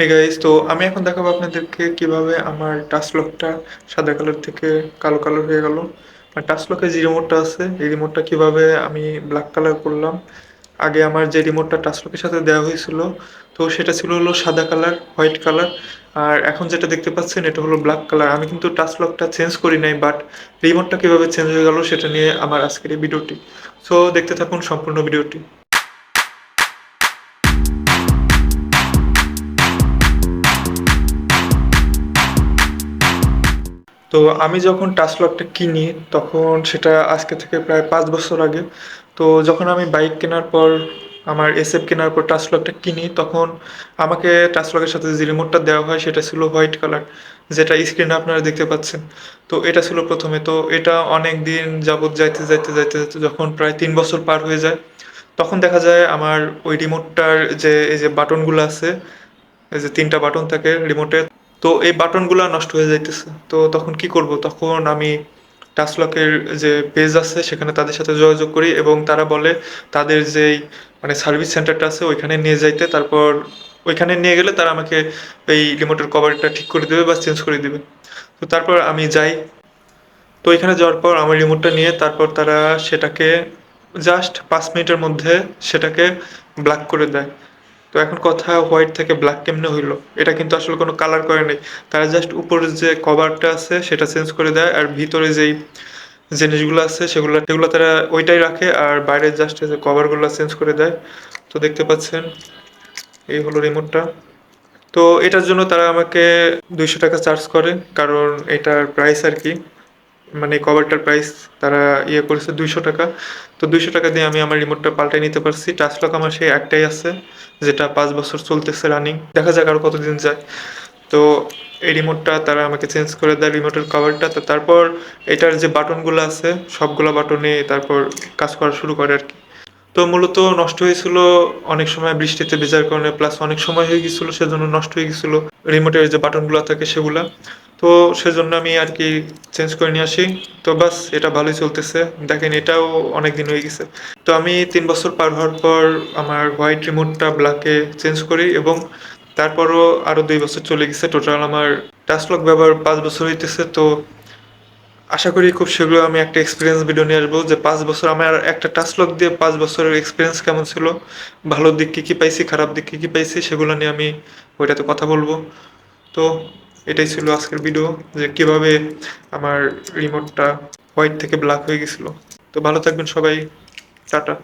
Hey guys তো আমি এখন দেখাবো আপনাদেরকে কীভাবে আমার টাচ লকটা সাদা কালার থেকে কালো কালার হয়ে গেল। আর টাচ লকের যে রিমোটটা আছে, এই রিমোটটা কীভাবে আমি ব্ল্যাক কালার করলাম। আগে আমার যে রিমোটটা টাচ লকের সাথে দেওয়া হয়েছিল, তো সেটা ছিল হলো সাদা কালার হোয়াইট কালার আর এখন যেটা দেখতে পাচ্ছেন, এটা হলো ব্ল্যাক কালার আমি কিন্তু টাচ লকটা চেঞ্জ করি নাই বাট রিমোটটা কীভাবে চেঞ্জ হয়ে গেল সেটা নিয়ে আমার আজকের এই ভিডিওটি সো দেখতে থাকুন সম্পূর্ণ ভিডিওটি তো আমি যখন টাচ লকটা কিনি, তখন সেটা আজকে থেকে প্রায় পাঁচ বছর আগে। তো যখন আমি বাইক কেনার পর, আমার এসএফ কেনার পর টাচ লকটা কিনি, তখন আমাকে টাচ লকের সাথে যে রিমোটটা দেওয়া হয়, সেটা ছিল হোয়াইট কালার যেটা স্ক্রিনে আপনারা দেখতে পাচ্ছেন। তো এটা ছিল প্রথমে। তো এটা অনেক দিন যাবৎ যাইতে যাইতে যাইতে যাইতে যখন প্রায় তিন বছর পার হয়ে যায়, তখন দেখা যায় আমার ওই রিমোটটার যে, এই যে বাটনগুলো আছে, এই যে তিনটা বাটন থাকে রিমোটে তো এই বাটনগুলো নষ্ট হয়ে যাইতেছে। তো তখন কি করব? তখন আমি টাচলকের যে পেজ আছে, সেখানে তাদের সাথে যোগাযোগ করি এবং তারা বলে তাদের যেই মানে সার্ভিস সেন্টারটা আছে, ওইখানে নিয়ে যাইতে। তারপর ওইখানে নিয়ে গেলে তারা আমাকে এই রিমোটের কভারটা ঠিক করে দেবে বা চেঞ্জ করে দেবে। তো তারপর আমি যাই। তো এখানে যাওয়ার পর আমার রিমোটটা নিয়ে তারপর তারা সেটাকে জাস্ট পাঁচ মিনিটের মধ্যে সেটাকে ব্ল্যাক করে দেয়। তো এখন কথা হোয়াইট থেকে ব্ল্যাক কেমনে হইল? এটা কিন্তু আসলে কোনো কালার করে নেই। তারা জাস্ট উপরের যে কভারটা আছে, সেটা চেঞ্জ করে দেয় আর ভিতরে যেই জিনিসগুলো আছে, সেগুলো সেগুলো তারা ওইটাই রাখে আর বাইরে জাস্ট কভারগুলো চেঞ্জ করে দেয়। তো দেখতে পাচ্ছেন, এই হলো রিমোটটা তো এটার জন্য তারা আমাকে দুইশো টাকা চার্জ করে, কারণ এটার প্রাইস আর কি। মানে কভারটার প্রাইস তারা ইয়ে করেছে দুইশো টাকা। তো দুইশো টাকা দিয়ে আমি আমার রিমোটটা পাল্টাই নিতে পারছি। টাচ লক আমার সেই একটাই আছে, যেটা পাঁচ বছর চলতেছে রানিং দেখা যাক আরও কতদিন যায়। তো এই রিমোটটা তারা আমাকে চেঞ্জ করে দেয় রিমোটের কভারটা তো তারপর এটার যে বাটনগুলো আছে, সবগুলো বাটনে তারপর কাজ করা শুরু করে আর কি। তো মূলত নষ্ট হয়েছিল অনেক সময় বৃষ্টিতে ভেজার কারণে প্লাস অনেক সময় হয়ে গেছিল, সেজন্য নষ্ট হয়ে গেছিল রিমোটের যে বাটনগুলো থাকে সেগুলা। তো সেজন্য আমি আর কি চেঞ্জ করে নিয়ে আসি। তো বাস, এটা ভালোই চলতেছে। দেখেন, এটাও অনেক দিন হয়ে গেছে। তো আমি তিন বছর পার হওয়ার পর আমার হোয়াইট রিমোটটা ব্ল্যাকে চেঞ্জ করি এবং তারপরও আরও দুই বছর চলে গেছে। টোটাল আমার টাচলক ব্যবহার পাঁচ বছর হইতেছে। তো আশা করি খুব শীঘ্র আমি একটা এক্সপিরিয়েন্স ভিডিও নিয়ে আসব যে পাঁচ বছর আমার একটা টাচলক দিয়ে পাঁচ বছরের এক্সপিরিয়েন্স কেমন ছিল, ভালো দিক কী কী পাইছি, খারাপ দিক কী কী পাইছি, সেগুলো নিয়ে আমি ওইটাতে কথা বলব। তো এটাই ছিল আজকের ভিডিও যে কীভাবে আমার রিমোটটা হোয়াইট থেকে ব্ল্যাক হয়ে গেছিল। তো ভালো থাকবেন সবাই, টাটা।